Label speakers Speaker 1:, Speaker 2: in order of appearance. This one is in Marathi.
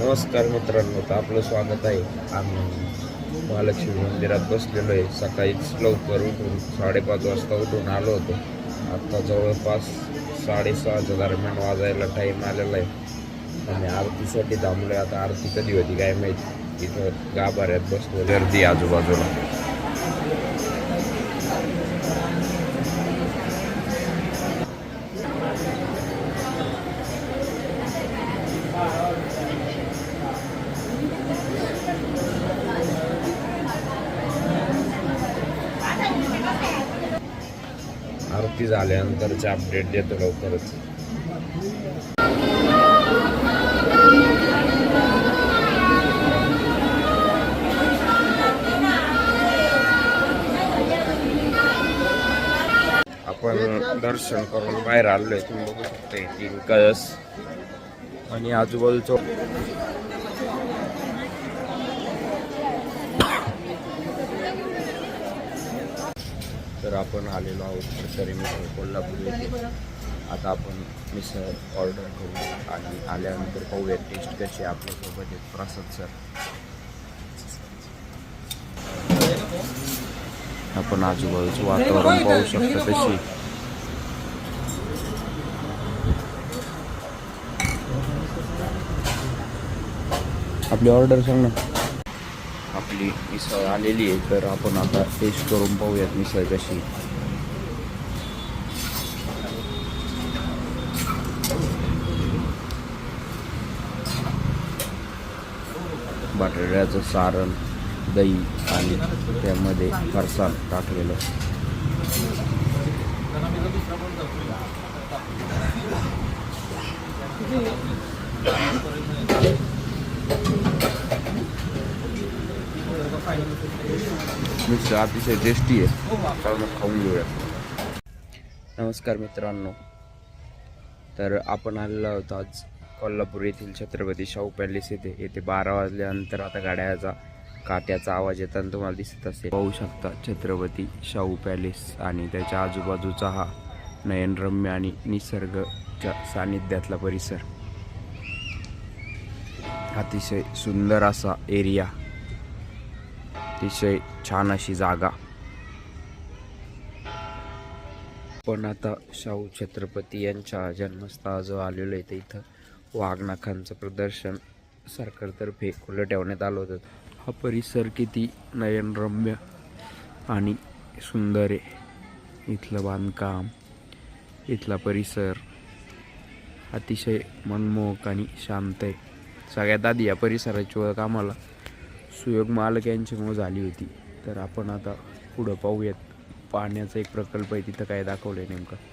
Speaker 1: नमस्कार मित्रांनो तर आपलं स्वागत आहे. आम्ही महालक्ष्मी मंदिरात बसलेलो आहे. सकाळीच लवकर उठून साडेपाच वाजता उठून आलो होतो. आत्ता जवळपास साडेसहाच्या दरम्यान वाजायला टाईम आलेला आहे. आणि आरतीसाठी थांबलो आहे आता आरती कधी होती काय माहिती? इथं गाभाऱ्यात बसलो गर्दी आजूबाजूला. माहिती झाल्यानंतरचे अपडेट देतो लवकरच. आपण दर्शन करून बाहेर आलोय. तुम्ही बघू शकता कळस आणि आजूबाजूचं तर आपण आलेलो आहोत सरकारी मिसळ कोल्हापूर येथे. आता आपण मिसळ ऑर्डर करू आणि आल्यानंतर पाहूया टेस्ट कशी आपल्यासोबत आहेत प्रसाद सर आपण आजूबाजूचं वातावरण पाहू शकतो तशी आपली ऑर्डर सांग ना. आपली मिसळ आलेली आहे तर आपण आता टेस्ट करून पाहूयात मिसळ कशी बटाट्याचं सारण दही आणि त्यामध्ये फरसाण टाकलेलं. मिसळ अतिशय टेस्टी आहे. खाऊन घेऊया. नमस्कार मित्रांनो. तर आपण आलेलो आहोत आज कोल्हापूर येथील छत्रपती शाहू पॅलेस येथे. येथे बारा वाजल्यानंतर आता गाड्याचा काट्याचा आवाज येताना तुम्हाला दिसत असेल. पाहू शकता छत्रपती शाहू पॅलेस आणि त्याच्या आजूबाजूचा हा नयनरम्य आणि निसर्गच्या सानिध्यातला परिसर. अतिशय सुंदर असा एरिया. अतिशय छान अशी जागा. पण आता शाहू छत्रपती यांच्या जन्मस्थळाजवळ आलेलो आहे. तर इथं वाघनाखांचं प्रदर्शन सरकारतर्फे खुलं ठेवण्यात आलं होतं. हा परिसर किती नयनरम्य आणि सुंदर आहे. इथलं बांधकाम इथला परिसर अतिशय मनमोहक आणि शांत आहे. सगळ्यात आधी या परिसराची ओळख आम्हाला सुयोग मालक यांच्यामुळे झाली होती. तर आपण आता पुढं पाहूयात. पाण्याचा एक प्रकल्प आहे तिथं काय दाखवलं आहे नेमकं?